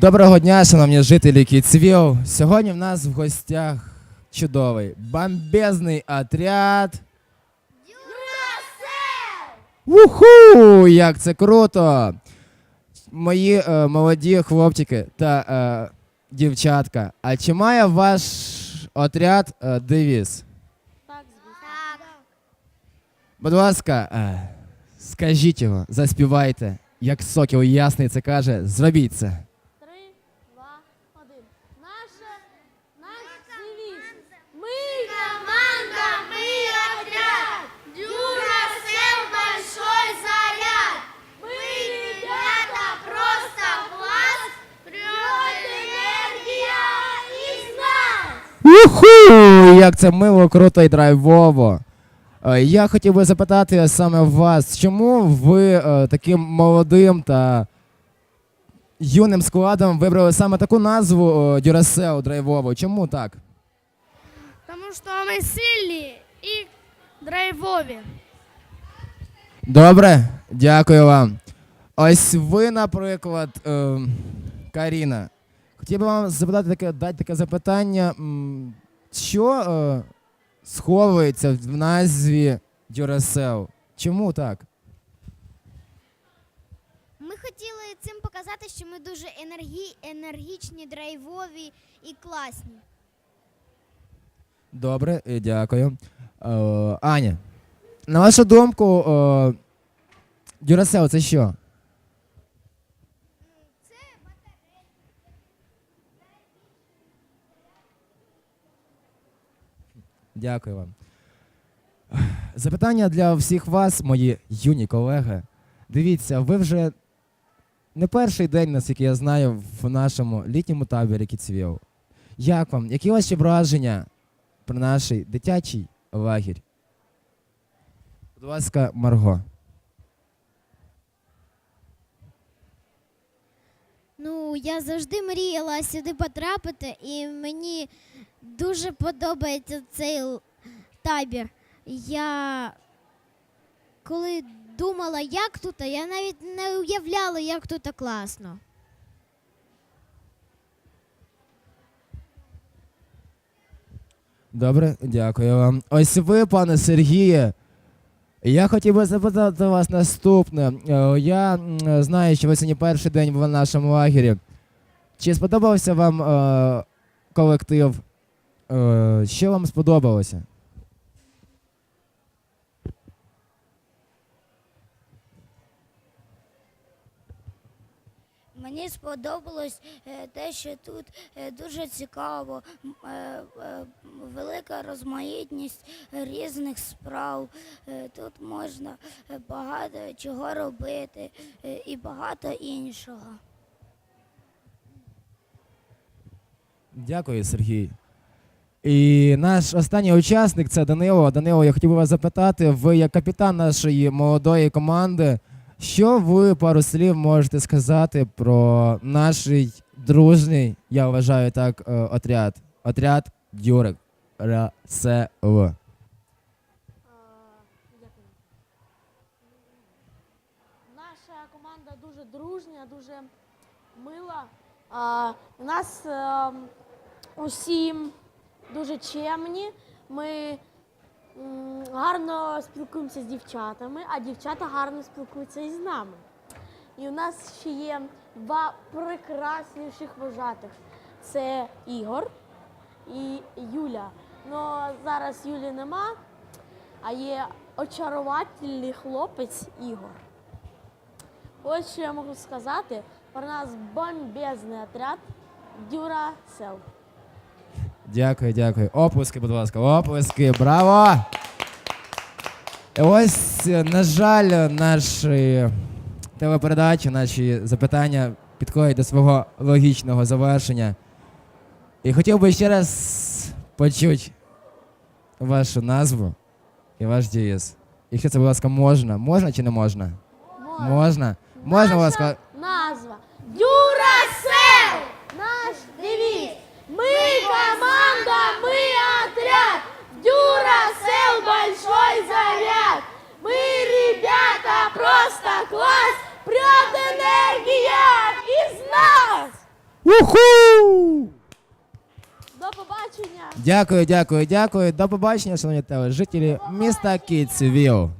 Доброго дня, шановні жителі Кіцвіл. Сьогодні в нас в гостях чудовий бомбезний отряд. Уху! Як це круто! Мої е, молоді хлопчики та е, дівчатка. А чи має ваш отряд е, девіз? Будь ласка, е, скажіть його, заспівайте, як сокіл ясний це каже, зробіть це Три, два, один. Наше, наш девіз. Ми Команда, мы отряд! Дюрасел большой заряд! Мы, ребята, просто класс! Прет энергия из нас! Уху! Як це мило, круто і драйвово. Е, Я хотів би запитати саме вас, чому ви е, таким молодим та юним складом вибрали саме таку назву Duracell драйвово? Чому так? Тому що ми сильні і драйвові. Добре, дякую вам. Ось ви, наприклад, е, Каріна. Хотів би вам запитати таке, дати таке запитання. Що е, сховується в назві Duracell? Чому так? Цим показати, що ми дуже енергі... енергічні, драйвові і класні. Добре, е, дякую. Е, Аня, на вашу думку, е, Duracell це що? Дякую вам. Запитання для всіх вас, мої юні колеги. Дивіться, ви вже не перший день, наскільки я знаю, в нашому літньому таборі Кіцвіл. Як вам? Які ваші враження про наш дитячий лагерь? Будь ласка, Марго. Ну, я завжди мріяла сюди потрапити, і мені дуже подобається цей табір. Я коли думала, як тут, я навіть не уявляла, як тут класно. Добре, дякую вам. Ось ви, пане Сергіє. Я хотів би запитати вас наступне. Е, Я знаю, що ви сьогодні перший день в нашому лагері. Чи сподобався вам е, колектив? Е, що вам сподобалося? Мені сподобалось е, те, що тут е, дуже цікаво, е, велика розмаїтність різних справ. Тут можна багато чого робити і багато іншого. Дякую, Сергій. І наш останній учасник це Данило. Данило, я хотів би вас запитати, ви як капітан нашої молодої команди, що ви пару слів можете сказати про наш дружний, я вважаю так, е, отряд. Отряд Дюрик РСЛ. Дякую. Наша команда дуже дружня, дуже мила. А, у нас ем, усі дуже чемні. Ми гарно спілкуємося з дівчатами, а дівчата гарно спілкуються із нами. І у нас ще є два прекрасніших вожатих. Це Ігор і Юля. Ну зараз Юлі нема, а є очаровательний хлопець Ігор. Ось що я можу сказати про нас бомбезний отряд Дюрасел. Дякую, дякую. Оплески, будь ласка, оплески, браво! Ось, на жаль, наші телепередачі, наші запитання підходять до свого логічного завершення. І хотів би ще раз почути вашу назву і ваш дієс. Якщо це, будь ласка, можна. Можна чи не можна? Можна. Можна, будь ласка. Назва Дюрасел! Наш девіз. Ми команда, ми отряд. Дюрасел большой заряд. Мы, Уху! До побачення! Дякую, дякую, дякую. До побачення, шановні тележителі міста Кіцвіл.